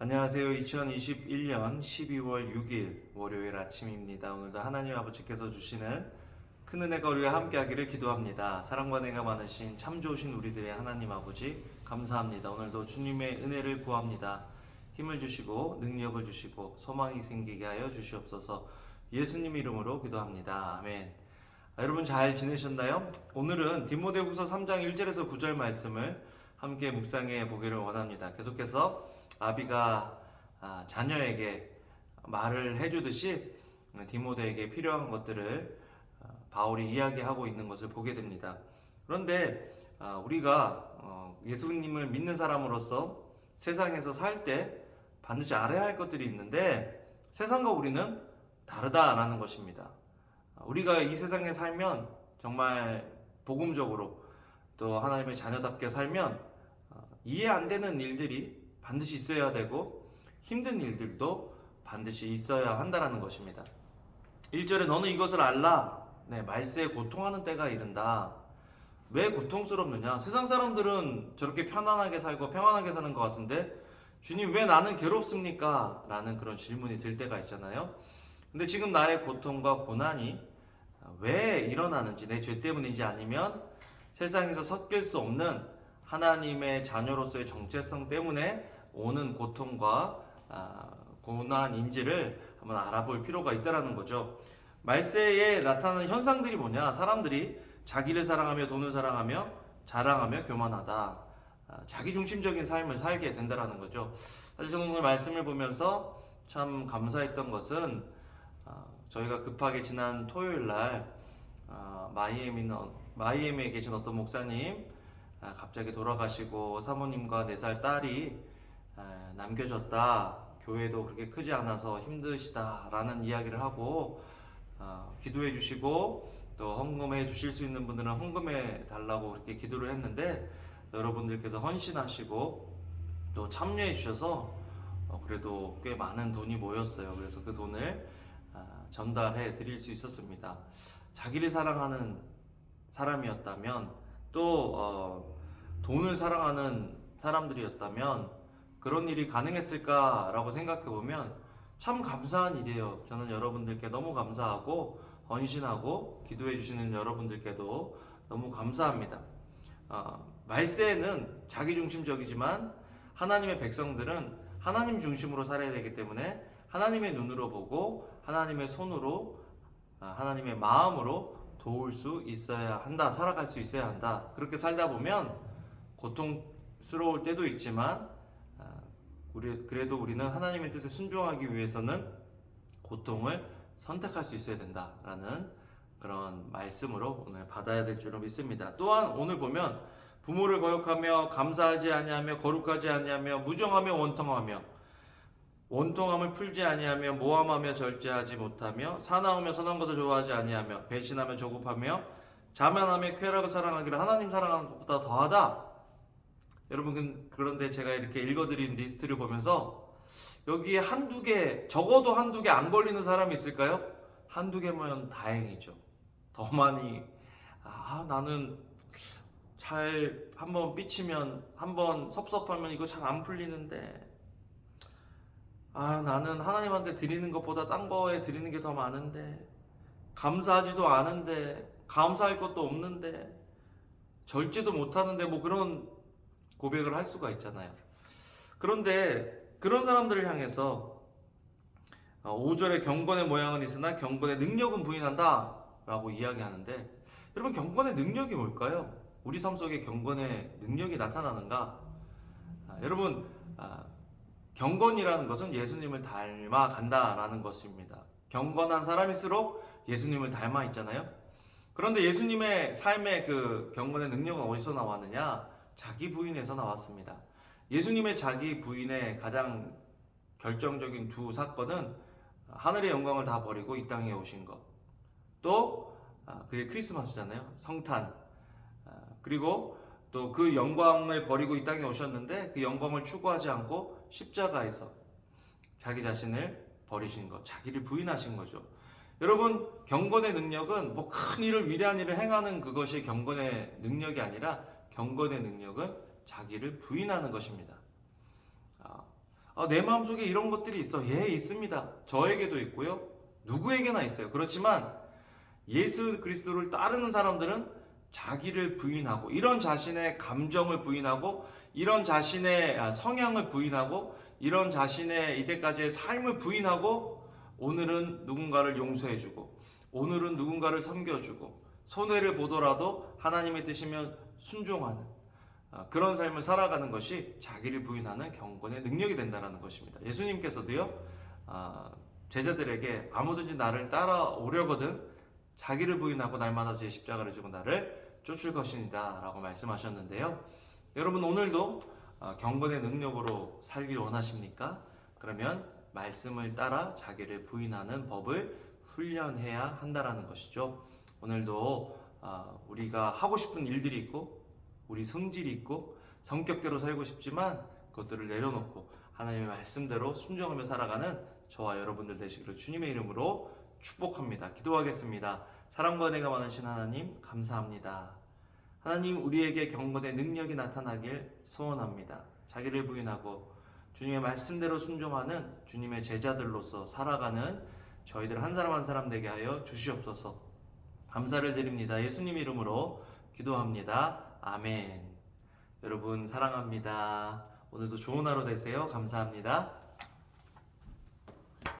안녕하세요. 2021년 12월 6일 월요일 아침입니다. 오늘도 하나님 아버지께서 주시는 큰 은혜가 우리와 함께하기를 기도합니다. 사랑과 은혜가 많으신 참 좋으신 우리들의 하나님 아버지 감사합니다. 오늘도 주님의 은혜를 구합니다. 힘을 주시고 능력을 주시고 소망이 생기게 하여 주시옵소서. 예수님 이름으로 기도합니다. 아멘. 아, 여러분 잘 지내셨나요? 오늘은 디모데후서 3장 1절에서 9절 말씀을 함께 묵상해 보기를 원합니다. 계속해서 아비가 아, 자녀에게 말을 해주듯이 디모데에게 필요한 것들을 아, 바울이 이야기하고 있는 것을 보게 됩니다. 그런데 아, 우리가 어, 예수님을 믿는 사람으로서 세상에서 살 때 반드시 알아야 할 것들이 있는데 세상과 우리는 다르다라는 것입니다. 아, 우리가 이 세상에 살면 정말 복음적으로 또 하나님의 자녀답게 살면 어, 이해 안 되는 일들이 반드시 있어야 되고 힘든 일들도 반드시 있어야 한다라는 것입니다. 1절에 너는 이것을 알라. 네, 말세에 고통하는 때가 이른다. 왜 고통스럽느냐? 세상 사람들은 저렇게 편안하게 살고 평안하게 사는 것 같은데 주님 왜 나는 괴롭습니까? 라는 그런 질문이 들 때가 있잖아요. 근데 지금 나의 고통과 고난이 왜 일어나는지 내 죄 때문인지 아니면 세상에서 섞일 수 없는 하나님의 자녀로서의 정체성 때문에 오는 고통과 아, 고난인지를 한번 알아볼 필요가 있다라는 거죠. 말세에 나타나는 현상들이 뭐냐? 사람들이 자기를 사랑하며 돈을 사랑하며 자랑하며 교만하다. 아, 자기 중심적인 삶을 살게 된다라는 거죠. 사실 저는 오늘 말씀을 보면서 참 감사했던 것은 아, 저희가 급하게 지난 토요일 날 아, 마이애미는 마이애미에 계신 어떤 목사님 아, 갑자기 돌아가시고 사모님과 네살 딸이 아, 남겨졌다. 교회도 그렇게 크지 않아서 힘드시다라는 이야기를 하고 아, 기도해 주시고 또 헌금해 주실 수 있는 분들은 헌금해 달라고 그렇게 기도를 했는데 여러분들께서 헌신하시고 또 참여해 주셔서 어, 그래도 꽤 많은 돈이 모였어요. 그래서 그 돈을 아, 전달해 드릴 수 있었습니다. 자기를 사랑하는 사람이었다면 또 어, 돈을 사랑하는 사람들이었다면 그런 일이 가능했을까라고 생각해 보면 참 감사한 일이에요. 저는 여러분들께 너무 감사하고 헌신하고 기도해 주시는 여러분들께도 너무 감사합니다. 어, 말세는 자기 중심적이지만 하나님의 백성들은 하나님 중심으로 살아야 되기 때문에 하나님의 눈으로 보고 하나님의 손으로 아, 하나님의 마음으로 도울 수 있어야 한다. 살아갈 수 있어야 한다. 그렇게 살다 보면 고통스러울 때도 있지만 아, 우리 그래도 우리는 하나님의 뜻에 순종하기 위해서는 고통을 선택할 수 있어야 된다라는 그런 말씀으로 오늘 받아야 될 줄로 믿습니다. 또한 오늘 보면 부모를 거역하며 감사하지 아니하며 거룩하지 아니하며 무정하며 원통하며 원통함을 풀지 아니하며 모함하며 절제하지 못하며 사나우며 선한 것을 좋아하지 아니하며 배신하며 조급하며 자만하며 쾌락을 사랑하기를 하나님 사랑하는 것보다 더하다. 여러분 그- 그런데 제가 이렇게 읽어드린 리스트를 보면서 여기에 한두 개 적어도 한두 개 안 걸리는 사람이 있을까요? 한두 개면 다행이죠. 더 많이. 아 나는 잘 한번 삐치면 한번 섭섭하면 이거 잘 안 풀리는데. 아, 나는 하나님한테 드리는 것보다 딴 거에 드리는 게 더 많은데, 감사하지도 않은데, 감사할 것도 없는데, 절제도 못하는데, 뭐 그런 고백을 할 수가 있잖아요. 그런데 그런 사람들을 향해서 5절에 경건의 모양은 있으나 경건의 능력은 부인한다 라고 이야기하는데, 여러분, 경건의 능력이 뭘까요? 우리 삶 속에 경건의 능력이 나타나는가? 아, 여러분, 아, 경건이라는 것은 예수님을 닮아 간다라는 것입니다. 경건한 사람일수록 예수님을 닮아 있잖아요. 그런데 예수님의 삶의 그 경건의 능력은 어디서 나왔느냐? 자기 부인에서 나왔습니다. 예수님의 자기 부인의 가장 결정적인 두 사건은 하늘의 영광을 다 버리고 이 땅에 오신 것. 또 아, 그게 크리스마스잖아요. 성탄. 아, 그리고 또 그 영광을 버리고 이 땅에 오셨는데 그 영광을 추구하지 않고 십자가에서 자기 자신을 버리신 것, 자기를 부인하신 거죠. 여러분, 경건의 능력은 뭐 큰 일을 위대한 일을 행하는 그것이 경건의 능력이 아니라 경건의 능력은 자기를 부인하는 것입니다. 아, 아, 내 마음속에 이런 것들이 있어. 예, 있습니다. 저에게도 있고요. 누구에게나 있어요. 그렇지만 예수 그리스도를 따르는 사람들은 자기를 부인하고 이런 자신의 감정을 부인하고 이런 자신의 아, 성향을 부인하고 이런 자신의 이때까지의 삶을 부인하고 오늘은 누군가를 용서해주고 오늘은 누군가를 섬겨주고 손해를 보더라도 하나님의 뜻이면 순종하는 아, 그런 삶을 살아가는 것이 자기를 부인하는 경건의 능력이 된다는 것입니다. 예수님께서도요 아, 제자들에게 아무든지 나를 따라오려거든 자기를 부인하고 날마다 제 십자가를 지고 나를 쫓을 것이니다 라고 말씀하셨는데요. 여러분 오늘도 아, 경건의 능력으로 살길 원하십니까? 그러면 말씀을 따라 자기를 부인하는 법을 훈련해야 한다라는 것이죠. 오늘도 아, 우리가 하고 싶은 일들이 있고 우리 성질이 있고 성격대로 살고 싶지만 그것들을 내려놓고 하나님의 말씀대로 순종하며 살아가는 저와 여러분들 되시기를 주님의 이름으로 축복합니다. 기도하겠습니다. 사랑과 내가 많으신 하나님 감사합니다. 하나님 우리에게 경건의 능력이 나타나길 소원합니다. 자기를 부인하고 주님의 말씀대로 순종하는 주님의 제자들로서 살아가는 저희들 한 사람 한 사람 되게 하여 주시옵소서. 감사를 드립니다. 예수님 이름으로 기도합니다. 아멘. 여러분 사랑합니다. 오늘도 좋은 하루 되세요. 감사합니다.